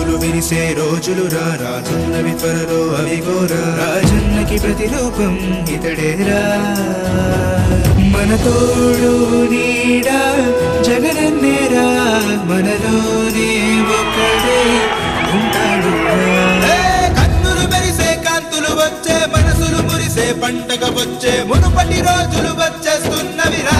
చిరునవ్వులు వినిసే రోజులు రా రానున్నవి త్వరలో అవిగోరా రాజన్నకి ప్రతిరూపం ఇతడేరా మన తోడు నీడా జగనన్నేరా మనలోనే ఒక్కడే ఉంటాడు కన్నులు మెరిసే కాంతులు వచ్చే మనసులు మురిసే పంటగ వచ్చే మునుపటి రోజులు వచ్చేస్తున్నవిరా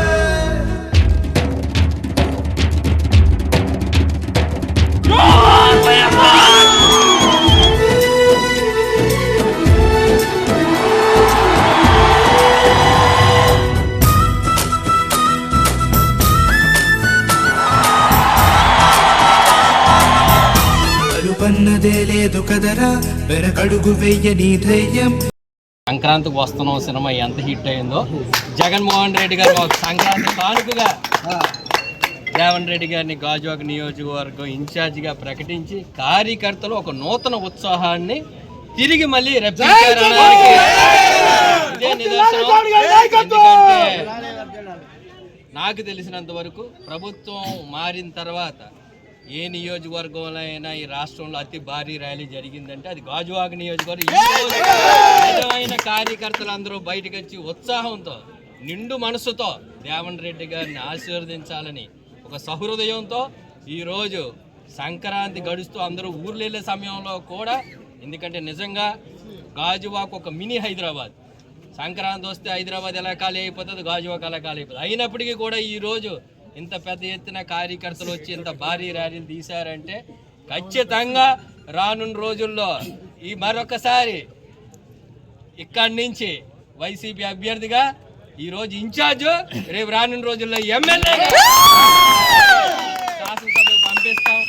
అలుపన్నదే లేదు కదరా? వెనకడుగు వెయ్యని ధైర్యం. సంక్రాంతికి వస్తున్నాం సినిమా ఎంత హిట్ అయిందో. జగన్మోహన్ రెడ్డి గారు ఒక సంక్రాంతి కానుకగా రేవంత్ రెడ్డి గారిని గాజువాక నియోజకవర్గం ఇన్ఛార్జిగా ప్రకటించి కార్యకర్తలు ఒక నూతన ఉత్సాహాన్ని తిరిగి మళ్ళీ నాకు తెలిసినంత వరకు ప్రభుత్వం మారిన తర్వాత ఏ నియోజకవర్గంలో అయినా ఈ రాష్ట్రంలో అతి భారీ ర్యాలీ జరిగిందంటే అది గాజువాక నియోజకవర్గం. కార్యకర్తలు అందరూ బయటకు వచ్చి ఉత్సాహంతో నిండు మనసుతో రేవంత్ రెడ్డి గారిని ఆశీర్వదించాలని ఒక సహృదయంతో ఈరోజు సంక్రాంతి గడుస్తూ అందరూ ఊర్లు వెళ్ళే సమయంలో కూడా ఎందుకంటే నిజంగా గాజువాక్ ఒక మినీ హైదరాబాద్. సంక్రాంతి వస్తే హైదరాబాద్ ఎలా ఖాళీ అయిపోతుంది? గాజువాక ఎలా ఖాళీ అయిపోతుంది. అయినప్పటికీ కూడా ఈ రోజు ఇంత పెద్ద ఎత్తున కార్యకర్తలు వచ్చి ఇంత భారీ ర్యాలీలు తీశారంటే ఖచ్చితంగా రానున్న రోజుల్లో ఈ మరొకసారి ఇక్కడి నుంచి వైసీపీ అభ్యర్థిగా ఈ రోజు ఇన్ఛార్జ్ రేపు రానున్న రోజుల్లో ఎమ్మెల్యేగా శాసనసభకు పంపిస్తాం.